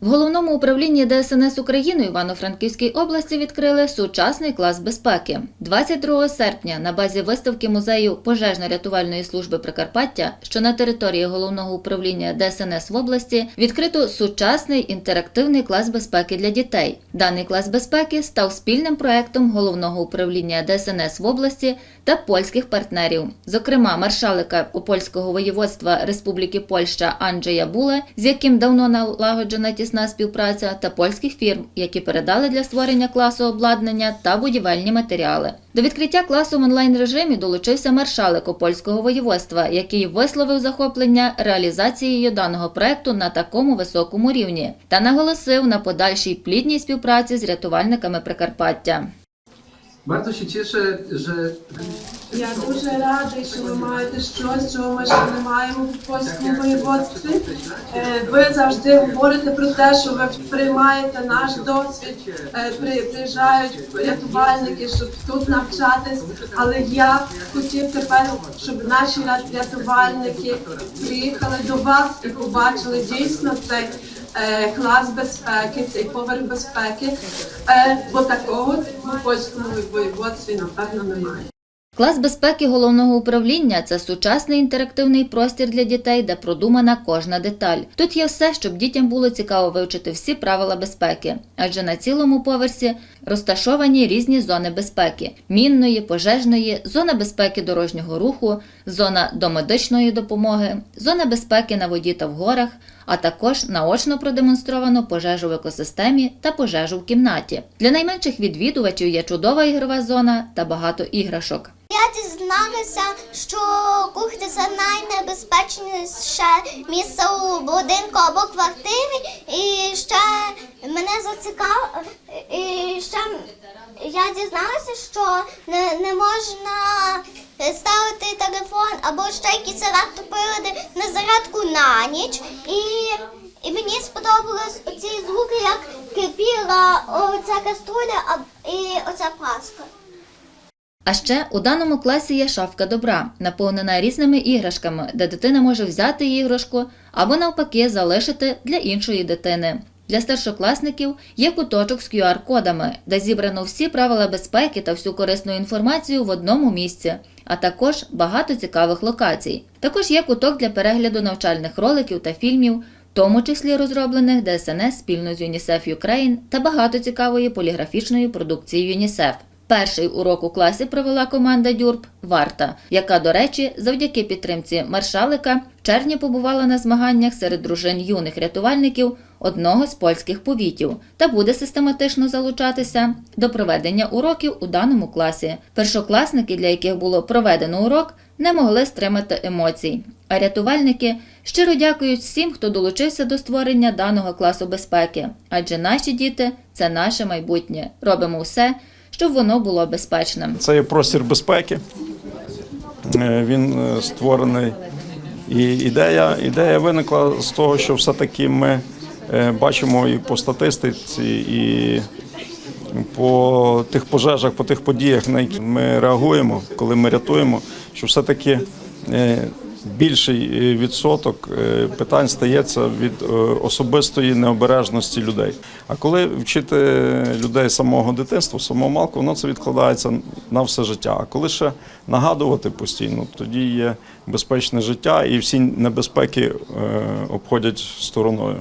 В головному управлінні ДСНС України Івано-Франківській області відкрили сучасний клас безпеки. 22 серпня на базі виставки музею пожежно-рятувальної служби Прикарпаття, що на території головного управління ДСНС в області, відкрито сучасний інтерактивний клас безпеки для дітей. Даний клас безпеки став спільним проектом головного управління ДСНС в області та польських партнерів, зокрема маршалика Опольського воєводства Республіки Польща Анджея Буле, з яким давно налагоджена тісна співпраця, та польських фірм, які передали для створення класу обладнання та будівельні матеріали. До відкриття класу в онлайн режимі долучився маршалик Опольського воєводства, який висловив захоплення реалізацією даного проекту на такому високому рівні та наголосив на подальшій плідній співпраці з рятувальниками Прикарпаття. Bardzo się cieszę, że Я дуже радий, що ви маєте щось, чого ми ще не маємо в польському воєводстві. Е, Ви завжди говорите про те, що ви приймаєте наш досвід, е, при- приїжджають рятувальники, щоб тут навчатись. Але я хотів тепер, щоб наші рят- рятувальники приїхали до вас і побачили дійсно цей клас безпеки, цей поверх безпеки, е, бо такого в польському воєводстві напевно немає. Клас безпеки головного управління це сучасний інтерактивний простір для дітей, де продумана кожна деталь. Тут є все, щоб дітям було цікаво вивчити всі правила безпеки, адже на цілому поверсі розташовані різні зони безпеки: мінної, пожежної, зона безпеки дорожнього руху, зона домедичної допомоги, зона безпеки на воді та в горах, а також наочно продемонстровано пожежу в екосистемі та пожежу в кімнаті. Для найменших відвідувачів є чудова ігрова зона та багато іграшок. Я дізналася, що кухня це найнебезпечніше місце у будинку або квартирі. І ще мене зацікав, і ще я дізналася, що не, не можна або ще якісь електроприлади на зарядку на ніч. І, і мені сподобались оці звуки, як кипіла оця каструля і оця праска. А ще у даному класі є шафка добра, наповнена різними іграшками, де дитина може взяти іграшку або навпаки залишити для іншої дитини. Для старшокласників є куточок з QR-кодами, де зібрано всі правила безпеки та всю корисну інформацію в одному місці, а також багато цікавих локацій. Також є куток для перегляду навчальних роликів та фільмів, в тому числі розроблених ДСНС спільно з UNICEF Ukraine та багато цікавої поліграфічної продукції ЮНІСЕФ. Перший урок у класі провела команда Дюрб Варта, яка, до речі, завдяки підтримці маршалика в червні побувала на змаганнях серед дружин юних рятувальників одного з польських повітів та буде систематично залучатися до проведення уроків у даному класі. Першокласники, для яких було проведено урок, не могли стримати емоцій. А рятувальники щиро дякують всім, хто долучився до створення даного класу безпеки, адже наші діти це наше майбутнє. Робимо все, щоб воно було безпечним. Це є простір безпеки. Е, Він е, створений. І ідея, ідея виникла з того, що все-таки ми е, бачимо і по статистиці, і по тих пожежах, по тих подіях, на які ми реагуємо, коли ми рятуємо, що все-таки е, більший е, відсоток е, питань стається від е, особистої необережності людей. А коли вчити людей самого дитинства, самого малку, воно це відкладається на все життя. А коли ще нагадувати постійно, тоді є безпечне життя і всі небезпеки обходять стороною.